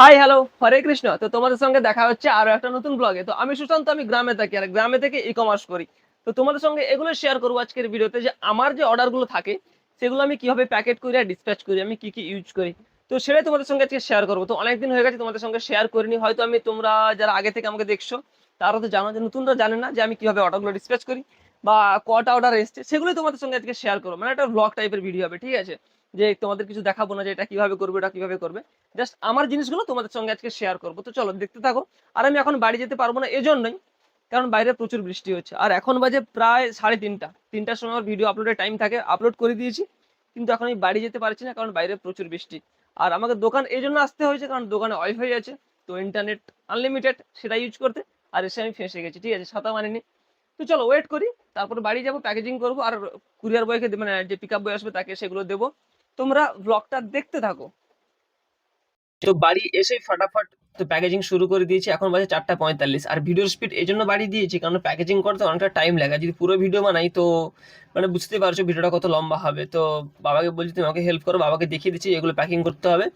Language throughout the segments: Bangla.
হাই হ্যালো হরে কৃষ্ণ তো তোমাদের সঙ্গে দেখা হচ্ছে আরও একটা নতুন ব্লগে তো আমি সুশান্ত, আমি গ্রামে থাকি আর গ্রামে থেকে ই কমার্স করি। তো তোমাদের সঙ্গে এগুলো শেয়ার করব আজকের ভিডিওতে যে আমার যে অর্ডারগুলো থাকে, সেগুলো আমি কীভাবে প্যাকেট করি আর ডিসপ্যাচ করি, আমি কি কি ইউজ করি। তো সেটাই তোমাদের সঙ্গে আজকে শেয়ার করব। তো অনেকদিন হয়ে গেছে তোমাদের সঙ্গে শেয়ার করিনি। হয়তো আমি তোমরা যারা আগে থেকে আমাকে দেখছ, তারা তো জানো যে নতুনরা জানে না যে আমি কীভাবে অর্ডারগুলো ডিসপ্যাচ করি বা কটা অর্ডার এসছে, সেগুলোই তোমাদের সঙ্গে আজকে শেয়ার করব। মানে একটা ব্লগ টাইপের ভিডিও হবে, ঠিক আছে? যে তোমাদের কিছু দেখাবো না যে এটা কীভাবে করবে এটা কীভাবে করবে। জাস্ট আমার জিনিসগুলো তোমাদের সঙ্গে আজকে শেয়ার করব। তো চলো, দেখতে থাকো। আর আমি এখন বাড়ি যেতে পারব না এজন্যই, কারণ বাইরে প্রচুর বৃষ্টি হচ্ছে। আর এখন বাজে প্রায় সাড়ে তিনটা। তিনটার সময় আমার ভিডিও আপলোডের টাইম থাকে আপলোড করে দিয়েছি। কিন্তু এখন আমি বাড়ি যেতে পারছি না, কারণ বাইরে প্রচুর বৃষ্টি। আর আমাকে দোকান এই জন্য আসতে হয়েছে, কারণ দোকানে ওয়াইফাই আছে। তো ইন্টারনেট আনলিমিটেড সেটা ইউজ করতে। আর এসে আমি ফেঁসে গেছি, ঠিক আছে? ছাতা মানিনি তো চলো ওয়েট করি। তারপরে বাড়ি যাব প্যাকেজিং করব। আর কুরিয়ার বয়কে মানে যে পিক আপ বয় আসবে, তাকে সেগুলো দেবো। তোমরা ব্লগটা দেখতে থাকো। তো বাড়ি এসে ফটাফট তো প্যাকেজিং শুরু করে দিয়েছি, এখন বাজে চারটা পঁয়তাল্লিশ। আর ভিডিওর স্পিড এই জন্য বাড়িয়ে দিয়েছি, কারণ প্যাকেজিং করতে অনেকটা টাইম লাগে। যদি পুরো ভিডিও বানাই তো মানে বুঝতে পারছ ভিডিওটা কত লম্বা হবে। তো বাবাকে বলছি, তুমি আমাকে হেল্প করো, বাবাকে দেখিয়ে দিচ্ছি, এগুলো প্যাকিং করতে হবে।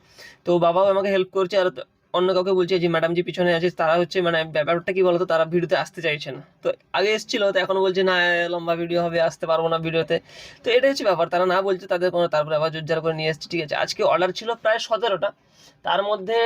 তো বাবাও আমাকে হেল্প করছে, আর অন্য কাউকে বলছে যে ম্যাডাম যে পিছনে আছে তারা হচ্ছে মানে ব্যাপারটা কি বলতো, তারা ভিডিওতে আসতে চাইছে না। তো আগে এসেছিল, তো এখন বলছে, না লম্বা ভিডিও হবে, আসতে পারব না ভিডিওতে। তো এটাই হচ্ছে ব্যাপার, তারা না বলছে, তাদের কোনো, তারপরে আবার জোরজার করে নিয়ে এসেছি, ঠিক আছে। আজকে অর্ডার ছিল প্রায় সতেরোটা, তার মধ্যে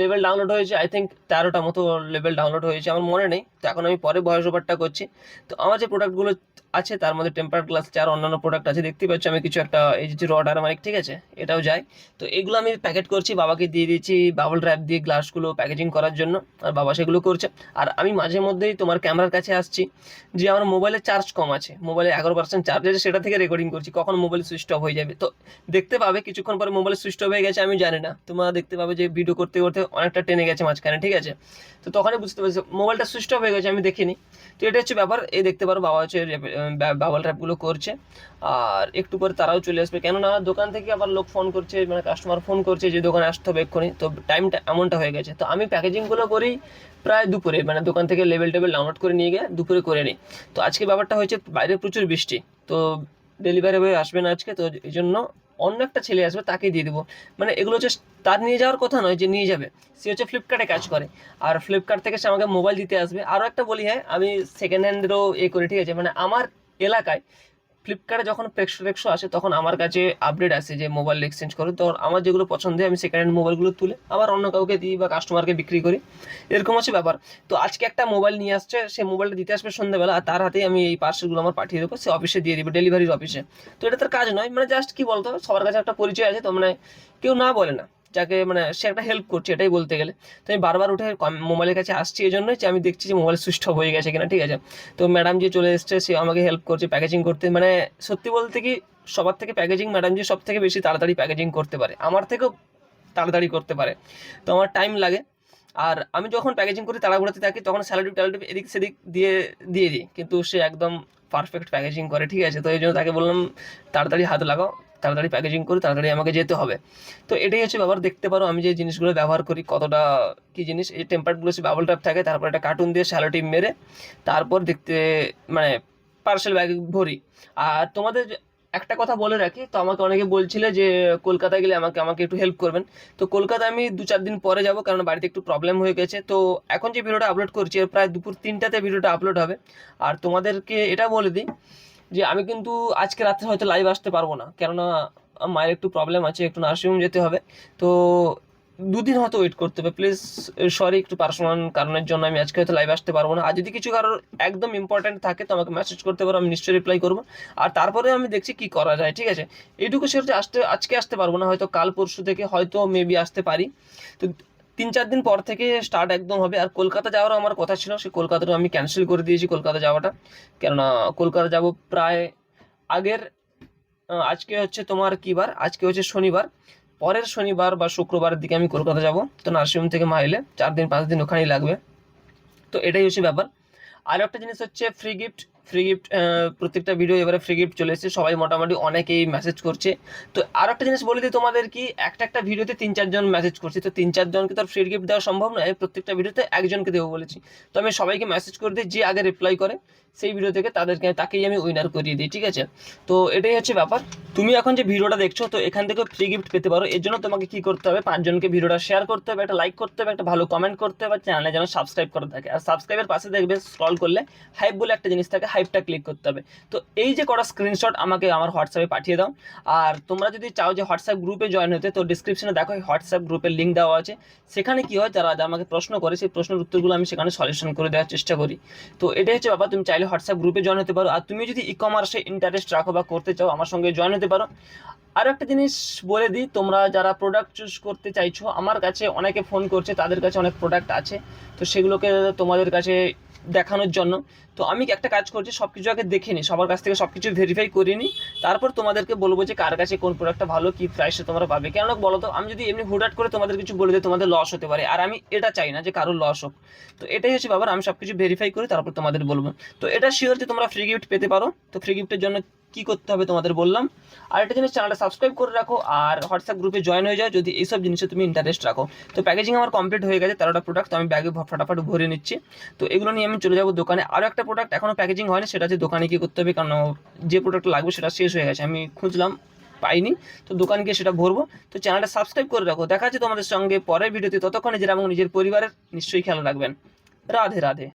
লেভেল ডাউনলোড হয়েছে আই থিঙ্ক তেরোটা মতো লেভেল ডাউনলোড হয়েছে, আমার মনে নেই। তো এখন আমি পরে ভয়েস ওভারটা করছি। তো আমার যে প্রোডাক্টগুলো আছে, তার মধ্যে টেম্পার গ্লাস আর অন্যান্য প্রোডাক্ট আছে দেখতে পাচ্ছি আমি কিছু একটা, এই যে রড আর মাইক ঠিক আছে? এটাও যায়। তো এগুলো আমি প্যাকেট করছি, বাবাকে দিয়ে দিয়েছি বাবল র্যাপ দিয়ে গ্লাসগুলো প্যাকেজিং করার জন্য আর বাবা সেগুলো করছে। আর আমি মাঝে মধ্যেই তোমার ক্যামেরার কাছে আসছি যে আমার মোবাইলে চার্জ কম আছে। মোবাইলে এগারো পার্সেন্ট চার্জ আছে, সেটা থেকে রেকর্ডিং করছি। কখন মোবাইল সুইচ অফ হয়ে যাবে? তো দেখতে পাবে, কিছুক্ষণ পরে মোবাইল সুইচ অফ হয়ে গেছে, আমি জানি না। তোমরা দেখতে পাবে যে ভিডিও করতে করতে অনেকটা টেনে গেছে মাঝখানে, ঠিক আছে? তো তখনই বুঝতে পারছি মোবাইলটা সুইচ অফ হয়ে গেছে, আমি দেখিনি। তো এটা হচ্ছে ব্যাপার। এই দেখতে পারো, বাবা হচ্ছে বাবল ট্র্যাপগুলো করছে। আর একটু পরে তারাও চলে আসবে। কেননা দোকান থেকে আবার লোক ফোন করছে মানে কাস্টমার ফোন করছে যে দোকানে আসতে হবে এক্ষুনি। তো টাইমটা এমনটা হয়ে গেছে। তো আমি প্যাকেজিংগুলো করি প্রায় দুপুরে মানে দোকান থেকে লেভেল টেবিল ডাউনলোড করে নিয়ে গিয়ে দুপুরে করে নিই। তো আজকে ব্যাপারটা হয়েছে বাইরে প্রচুর বৃষ্টি। তো ডেলিভারি বয় আসবে না আজকে, তো এই জন্য অন্য একটা ছেলে আসবে তাকে দিয়ে দেবো। মানে এগুলো হচ্ছে তার নিয়ে যাওয়ার কথা নয় যে নিয়ে যাবে। সে হচ্ছে ফ্লিপকার্টে কাজ করে। আর ফ্লিপকার্ট থেকে সে আমাকে মোবাইল দিতে আসবে। আরও একটা বলি হ্যাঁ আমি সেকেন্ড হ্যান্ডেরও এ করি, ঠিক আছে? মানে আমার এলাকায় ফ্লিপকার্টে যখন প্রেক্সো টেক্সো আসে, তখন আমার কাছে আপডেট আসে যে মোবাইল এক্সচেঞ্জ করো। তখন আমার যেগুলো পছন্দ হয়, আমি সেকেন্ড হ্যান্ড মোবাইলগুলো তুলে আবার অন্য কাউকে দিই বা কাস্টমারকে বিক্রি করি। এরকম হচ্ছে ব্যাপার। তো আজকে একটা মোবাইল নিয়ে আসছে, সে মোবাইলটা দিতে আসবে সন্ধ্যাবেলা, আর তার হাতেই আমি এই পার্সেলগুলো আমার পাঠিয়ে দেবো, সে অফিসে দিয়ে দিবে ডেলিভারির অফিসে তো এটা তার কাজ নয় মানে জাস্ট কি বলতো, সবার কাছে একটা পরিচয় আছে, তো মানে কেউ না বলে না। যাকে মানে সে একটা হেল্প করছে, এটাই বলতে গেলে। তো আমি বারবার উঠে মোবাইলের কাছে আসছি এই জন্যই যে আমি দেখছি যে মোবাইল সুইচ হয়ে গেছে কিনা, ঠিক আছে? তো ম্যাডাম যে চলে এসছে, সে আমাকে হেল্প করছে প্যাকেজিং করতে। মানে সত্যি বলতে কি, সবার থেকে প্যাকেজিং ম্যাডাম যে সব থেকে বেশি তাড়াতাড়ি প্যাকেজিং করতে পারে, আমার থেকেও তাড়াতাড়ি করতে পারে। তো আমার টাইম লাগে। আর আমি যখন প্যাকেজিং করি, তাড়াহুড়োতে থাকি, তখন স্যালারি ট্যালারি এদিক সেদিক দিয়ে দিয়ে দিই। কিন্তু সে একদম পারফেক্ট প্যাকেজিং করে, ঠিক আছে? তো এই জন্য তাকে বললাম, তাড়াতাড়ি হাত লাগাও, তাড়াতাড়ি প্যাকেজিং করে, তাড়াতাড়ি আমাকে যেতে হবে। তো এটাই হচ্ছে ব্যবহার দেখতে পারো, আমি যে জিনিসগুলো ব্যবহার করি, কতটা কী জিনিস, এই টেম্পারগুলো সে বাবল ট্যাপ থাকে, তারপর একটা কার্টুন দিয়ে স্যালোটি মেরে, তারপর দেখতে মানে পার্সেল ব্যাগ ভরি। আর তোমাদের একটা কথা বলে রাখি, তো আমাকে অনেকে বলছিল যে, কলকাতায় গেলে আমাকে আমাকে একটু হেল্প করবেন। তো কলকাতা আমি দু চার দিন পরে যাব, কারণ বাড়িতে একটু প্রবলেম হয়ে গেছে। তো এখন যে ভিডিওটা আপলোড করছি প্রায় দুপুর তিনটাতে ভিডিওটা আপলোড হবে। আর তোমাদেরকে এটা বলে দিই যে, আমি কিন্তু আজকে রাত্রে হয়তো লাইভ আসতে পারব না। কেননা, মায়ের একটু প্রবলেম আছে, একটু নার্সিংহোম যেতে হবে। তো দুদিন হয়তো ওয়েট করতে হবে। প্লিজ সরি একটু পার্সোনাল কারণের জন্য আমি আজকে হয়তো লাইভ আসতে পারব না। আর যদি কিছু কারোর একদম ইম্পর্ট্যান্ট থাকে, তো আমাকে মেসেজ করতে পারো, আমি নিশ্চয়ই রিপ্লাই করব। আর তারপরে আমি দেখছি কি করা যায়, ঠিক আছে? এইটুকু সে হচ্ছে আসতে, আজকে আসতে পারব না, হয়তো কাল পরশু থেকে হয়তো মেবি আসতে পারি। তো তিন চার দিন পর থেকে স্টার্ট একদম হবে। আর কলকাতা যাওয়ারও আমার কথা ছিল সে কলকাতাটা আমি ক্যান্সেল করে দিয়েছি, কলকাতা যাওয়াটা। কেননা, কলকাতা যাব প্রায় আগের আজকে হচ্ছে তোমার কি বার? আজকে হচ্ছে শনিবার। পরের শনিবার বা শুক্রবারের দিকে আমি কলকাতা যাব, তো নার্সিংহোম থেকে মাইলে চার দিন, পাঁচ দিন ওখানেই লাগবে। তো এটাই হচ্ছে ব্যাপার। আর একটা জিনিস হচ্ছে ফ্রি গিফট ফ্রি গিফট প্রত্যেকটা ভিডিও এবারে ফ্রি গিফট চলে এসেছে, সবাই মোটামুটি অনেকেই মেসেজ করছে। তো আর একটা জিনিস বলে দিই তোমাদের কি, একটা একটা ভিডিওতে তিন চারজন মেসেজ করছে, তো তিন চারজনকে তো আর ফ্রি গিফট দেওয়া সম্ভব নয়, প্রত্যেকটা ভিডিওতে একজনকে দেবো বলেছি। তো আমি সবাইকে মেসেজ করে দিই, যে আগে রিপ্লাই করে। সেই ভিডিও থেকে তাদেরকে তাকেই আমি উইনার করিয়ে দিই, ঠিক আছে? তো এটাই হচ্ছে ব্যাপার। তুমি এখন যে ভিডিওটা দেখছ, তো এখান থেকে ফ্রি গিফট পেতে পারো। এর জন্য তোমাকে কি করতে হবে, পাঁচজনকে ভিডিওটা শেয়ার করতে হবে, একটা লাইক করতে হবে, একটা ভালো কমেন্ট করতে হবে চ্যানেলে যেন সাবস্ক্রাইব করা থাকে। আর সাবস্ক্রাইবের পাশে দেখবে স্ক্রল করলে হাইপ বলে একটা জিনিস থাকে হাইপটা ক্লিক করতে হবে। তো এই যে কটা স্ক্রিনশট আমাকে আমার হোয়াটসঅ্যাপে পাঠিয়ে দাও। আর তোমরা যদি চাও যে হোয়াটসঅ্যাপ গ্রুপে জয়েন হতে, তো ডিসক্রিপশনে দেখো হোয়াটসঅ্যাপ গ্রুপের লিঙ্ক দেওয়া আছে। সেখানে কি হয়, যারা আমাকে প্রশ্ন করে, সেই প্রশ্নের উত্তরগুলো আমি সেখানে সলিউশন করে দেওয়ার চেষ্টা করি। তো এটাই হচ্ছে ব্যাপার, তুমি চাইলে হোয়াটসঅ্যাপ গ্রুপে জয়েন হতে পারো। আর তুমি যদি ই কমার্সে ইন্টারেস্ট রাখো বা করতে চাও, আমার সঙ্গে জয়েন হতে পারো। আর একটা জিনিস বলে দিই, তোমরা যারা প্রোডাক্ট চুজ করতে চাইছো, আমার কাছে অনেকে ফোন করছে, তাদের কাছে অনেক প্রোডাক্ট আছে। তো সেগুলোকে তোমাদের কাছে দেখানোর জন্য। তো আমি একটা কাজ করছি সব কিছু আগে দেখে নিই, সবার কাছ থেকে সব কিছু ভেরিফাই করে নিই। তারপর তোমাদেরকে বলব যে কার কাছে কোন প্রোডাক্টটা ভালো, কী প্রাইসে তোমরা পাবে। কেননা বলো তো, আমি যদি এমনি হুটহাট করে তোমাদের কিছু বলে দিই, তোমাদের লস হতে পারে। আর আমি এটা চাই না যে কারোর লস হোক। তো এটাই হচ্ছে বাবার আমি সব কিছু ভেরিফাই করি তারপর তোমাদের বলব। তো এটা শিওর যে তোমরা ফ্রি গিফট পেতে পারো। তো ফ্রি গিফটের জন্য কি করতে হবে তোমাদের বললাম। আর একটা জিনিস চ্যানেলটা সাবস্ক্রাইব করে রাখো, আর হোয়াটসঅ্যাপ গ্রুপে জয়েন হয়ে যাও যদি এইসব জিনিসে তুমি ইন্টারেস্ট রাখো। তো প্যাকেজিং আমার কমপ্লিট হয়ে গেছে, তেরোটা প্রোডাক্ট আমি ব্যাগে ফটাফট ভরে নিচ্ছি। তো এগুলো নিয়ে আমি চলে যাব দোকানে। আরও একটা প্রোডাক্ট এখনও প্যাকেজিং হয়নি, সেটা হচ্ছে দোকানে গিয়ে করতে হবে, কারণ যে প্রোডাক্ট লাগবে সেটা শেষ হয়ে গেছে। আমি খুঁজলাম, পাইনি। তো দোকানে গিয়ে সেটা ভরবো। তো চ্যানেলটা সাবস্ক্রাইব করে রাখো। দেখা যাচ্ছে তোমাদের সঙ্গে পরের ভিডিওতে। ততক্ষণে যারা এবং নিজের পরিবারের, নিশ্চয়ই খেয়াল রাখবেন। রাধে রাধে।